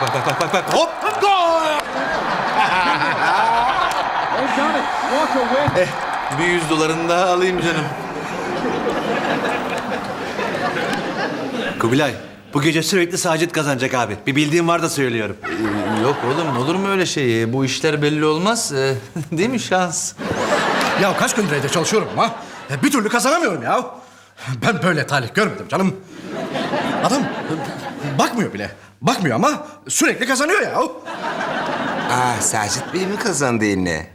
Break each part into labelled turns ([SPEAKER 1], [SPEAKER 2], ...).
[SPEAKER 1] Bak bak bak bak bak. Hop! Gol! Eh, bir yüz dolarını daha alayım canım. Kubilay, bu gece sürekli Sacit kazanacak abi. Bir bildiğim var da söylüyorum.
[SPEAKER 2] Ee, Yok oğlum olur mu öyle şey? Bu işler belli olmaz. Ee, Değil mi şans?
[SPEAKER 3] Ya kaç gündür evde çalışıyorum ama bir türlü kazanamıyorum ya. Ben böyle talih görmedim canım. Adam bakmıyor bile. Bakmıyor ama sürekli kazanıyor ya.
[SPEAKER 4] Aa, Sacit Bey mi kazandı yine?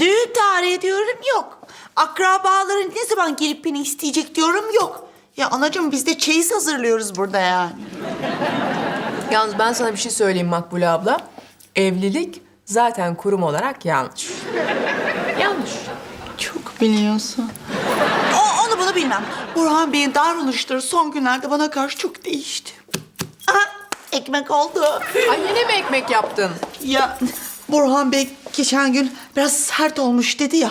[SPEAKER 5] Düğün tarihi diyorum yok. Akrabaların ne zaman gelip beni isteyecek diyorum yok. Ya anacığım biz de çeyiz hazırlıyoruz burada yani.
[SPEAKER 6] Yalnız ben sana bir şey söyleyeyim Makbule abla. Evlilik zaten kurum olarak yanlış.
[SPEAKER 5] Çok biliyorsun. O, onu bunu bilmem. Burhan Bey'in davranışları son günlerde bana karşı çok değişti. Aha, ekmek oldu.
[SPEAKER 6] Ay yine mi ekmek yaptın?
[SPEAKER 5] Ya Burhan Bey geçen gün biraz sert olmuş dedi ya.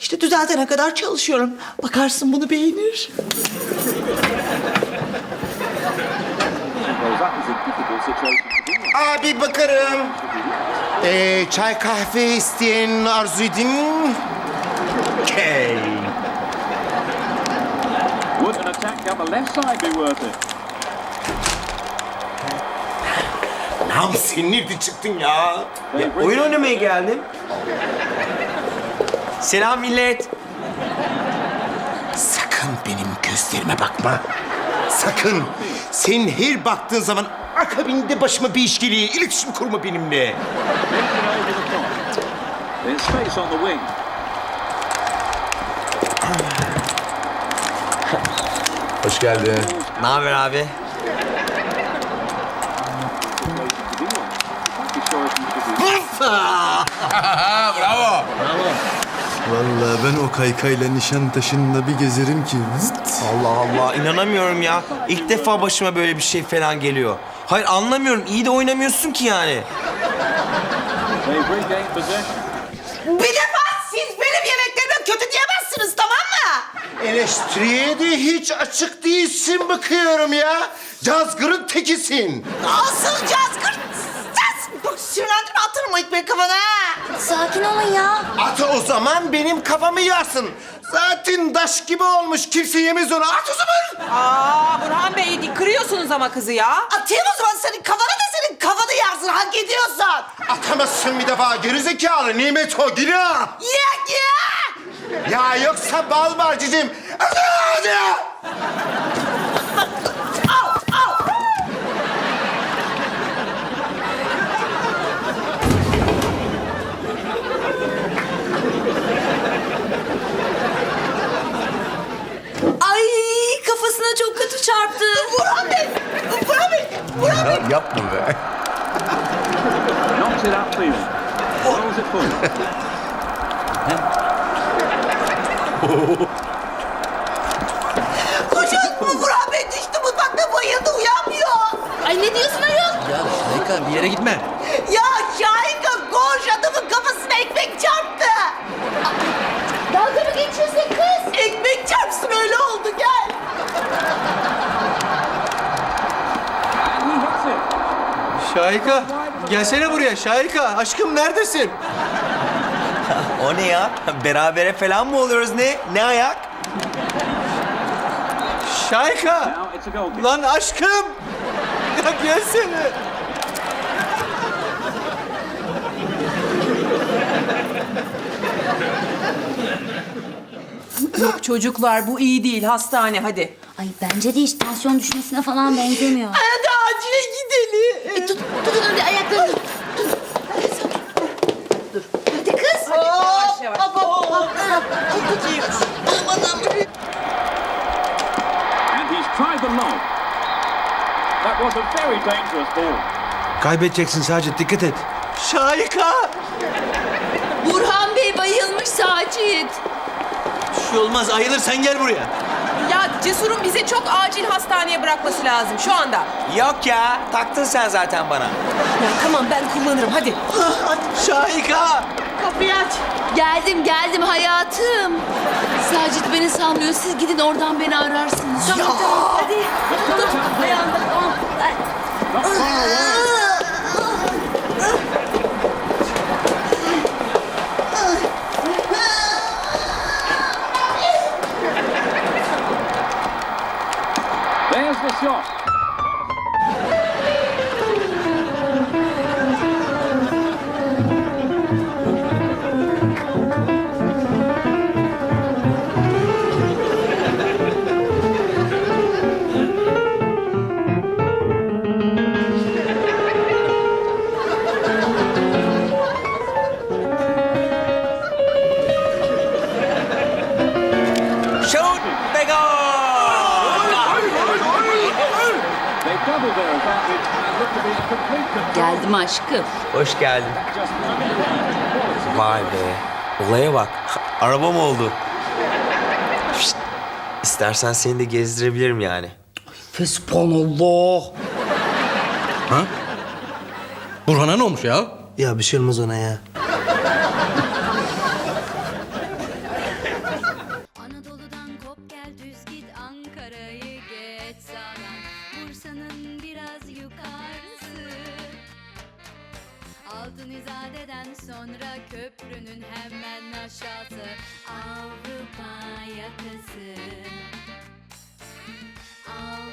[SPEAKER 5] İşte düzeltene kadar çalışıyorum. Bakarsın bunu beğenir.
[SPEAKER 4] Abi bakarım. Ee, çay kahve isteyen arzu edin. Okay.
[SPEAKER 7] Would an attack down the left side be worth it?
[SPEAKER 4] Nam sen nerede çıktın ya?
[SPEAKER 7] Bring
[SPEAKER 8] Oyun oynamaya geldim. Selam millet.
[SPEAKER 4] Sakın benim gözlerime bakma. Sakın. Sen her baktığın zaman akabinde başıma bir iş geliyor. İletişim kurma benimle.
[SPEAKER 7] There's space on the wing.
[SPEAKER 2] Hoş geldin.
[SPEAKER 8] Ne haber abi?
[SPEAKER 1] Vallahi ben o kaykayla Nişantaşı'nda bir gezerim ki.
[SPEAKER 8] Allah Allah inanamıyorum ya. İlk defa başıma böyle bir şey falan geliyor. Hayır anlamıyorum. İyi de oynamıyorsun ki yani.
[SPEAKER 5] Bir defa siz benim yemeklerime kötü diyemezsiniz tamam?
[SPEAKER 4] Eleştiriye de hiç açık değilsin bakıyorum ya. Cazgırın tekisin.
[SPEAKER 5] Asıl cazgır ses. Bak sinirlendirme atarım o ekmeği kafana. ha.
[SPEAKER 9] Sakin olun ya.
[SPEAKER 4] At o zaman benim kafamı yarsın. Zaten daş gibi olmuş. Kimse yemez onu. At o zaman.
[SPEAKER 6] Aa Burhan Bey kırıyorsunuz ama kızı ya.
[SPEAKER 5] Atayım o zaman senin kafana da senin kafanı yarsın hak ediyorsan.
[SPEAKER 4] Atamazsın bir defa gerizekalı. Nimet o günah.
[SPEAKER 5] Yak ya.
[SPEAKER 4] Ya yoksa bal hadi.
[SPEAKER 5] Al al.
[SPEAKER 9] Ay kafasına çok kötü çarptı.
[SPEAKER 5] Burhan Bey. Burhan Bey. Burhan Bey.
[SPEAKER 2] Yapma be.
[SPEAKER 7] Knocks it full.
[SPEAKER 5] Koşun bu Burhan Bey düştü mutfakta bayıldı uyanmıyor.
[SPEAKER 9] Ay ne diyorsun ayol?
[SPEAKER 1] Ya Şahika bir yere gitme.
[SPEAKER 5] Ya Şahika koş adamın kafasına ekmek çarptı.
[SPEAKER 9] Dalga mı geçiyorsun kız?
[SPEAKER 5] Ekmek çarpsın öyle oldu gel.
[SPEAKER 1] Şahika, gelsene buraya. Şahika, aşkım neredesin?
[SPEAKER 8] O ne ya? Berabere falan mı oluyoruz ne? Ne ayak?
[SPEAKER 1] Şahika!
[SPEAKER 7] Now it's a goal kick.
[SPEAKER 1] Lan aşkım! Ya gelsene.
[SPEAKER 6] Yok çocuklar bu iyi değil hastane hadi.
[SPEAKER 9] Ay bence de hiç tansiyon düşmesine falan benzemiyor.
[SPEAKER 5] Hadi acile gidelim.
[SPEAKER 9] E, tut, tutun hadi ayaklarını. Tut. Dur. Hadi kız.
[SPEAKER 6] Yavaş yavaş.
[SPEAKER 5] Hop hop hop. Tutayım. Aman aman.
[SPEAKER 7] And he's tried the lob. That was a very dangerous ball.
[SPEAKER 1] Kaybedeceksin Sacit, dikkat et. Şahika!
[SPEAKER 9] Burhan Bey bayılmış Sacit.
[SPEAKER 1] Bir şey olmaz, ayılır sen gel buraya.
[SPEAKER 6] Cesur'un bize çok acil hastaneye bırakması lazım şu anda.
[SPEAKER 8] Yok ya. Taktın sen zaten bana.
[SPEAKER 6] Ya tamam ben kullanırım hadi.
[SPEAKER 1] Şahika!
[SPEAKER 5] Kapıyı aç.
[SPEAKER 9] Geldim geldim hayatım. Sacit beni salmıyor. Siz gidin oradan beni ararsınız. Tamam tamam hadi. Dur ayağımda tamam.
[SPEAKER 7] There's
[SPEAKER 9] Geldim aşkım.
[SPEAKER 8] Hoş geldin. Vay be. Olaya bak. Araba mı oldu? Şşt! İstersen seni de gezdirebilirim yani.
[SPEAKER 3] Fesubhanallah. Ha? Burhan'a ne olmuş ya?
[SPEAKER 8] Ya bir şey olmaz ona ya.
[SPEAKER 10] Altın İzade'den sonra köprünün hemen aşağısı. Avrupa yakası. Avrupa